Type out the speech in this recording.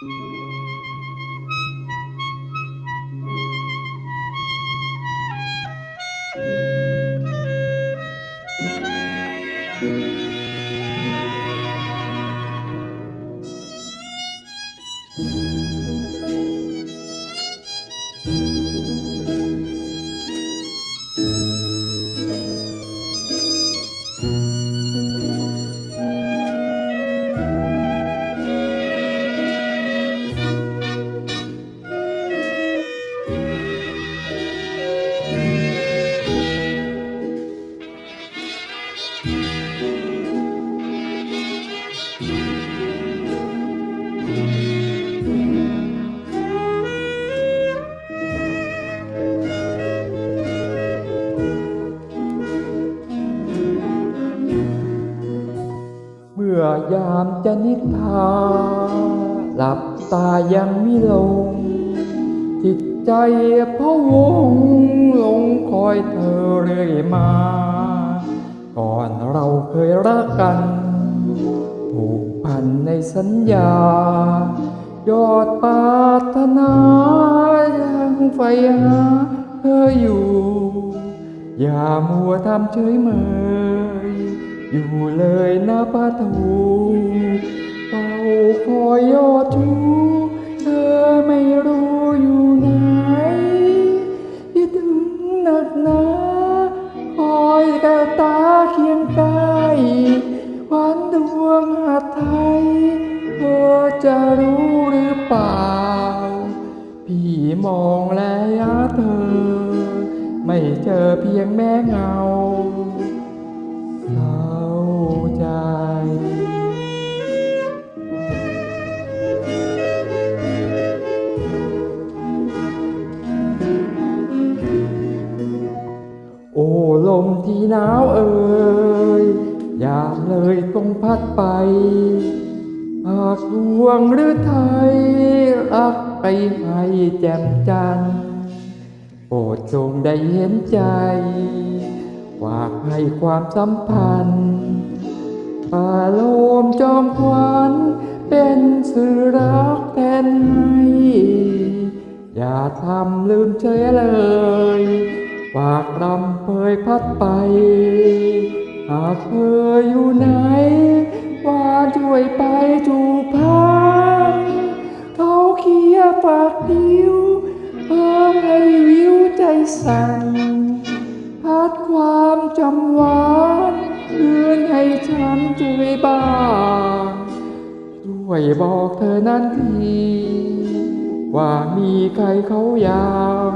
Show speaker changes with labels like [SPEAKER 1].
[SPEAKER 1] เมื่อยามจะนิทราหลับตายังไม่ลง จิตใจพะวงลงคอยเธอเรื่อยมา ก่อนเราเคยรักกันผูกพันในสัญญา ยอดปาถนายังไฟหาเธออยู่ อย่ามัวทำเฉยเมย อยู่เลยนะป้าทูเฝ้าคอยอดชูเธอไม่รู้อยู่ไหนคิดถึงหนักหนาคอยแก้วตาเคียงใกล้หวานดวงหาไทยเธอจะรู้หรือเปล่า พี่มองและหาเธอ ไม่เจอเพียงแม่เงา ลมที่หนาวเอ่ยอย่าเลยต้องพัดไปหากดวงหรือไทยรักไปให้แจ่มจันทร์โปรดจงได้เห็นใจฝากให้ความสัมพันธ์ปาโลมจอมควันเป็นสื่อรักแทนให้ อย่าทำลืมเฉยเลย ฝากรำเพยพัดไป หากเธออยู่ไหน ว่าช่วยไปจูพันเขาเคียฝากนิ้วเพื่อให้วิวใจสั่นพัดความจำหวานคืนให้ฉันช่วยบ้างช่วยบอกเธอนั้นที ว่ามีใครเขายัง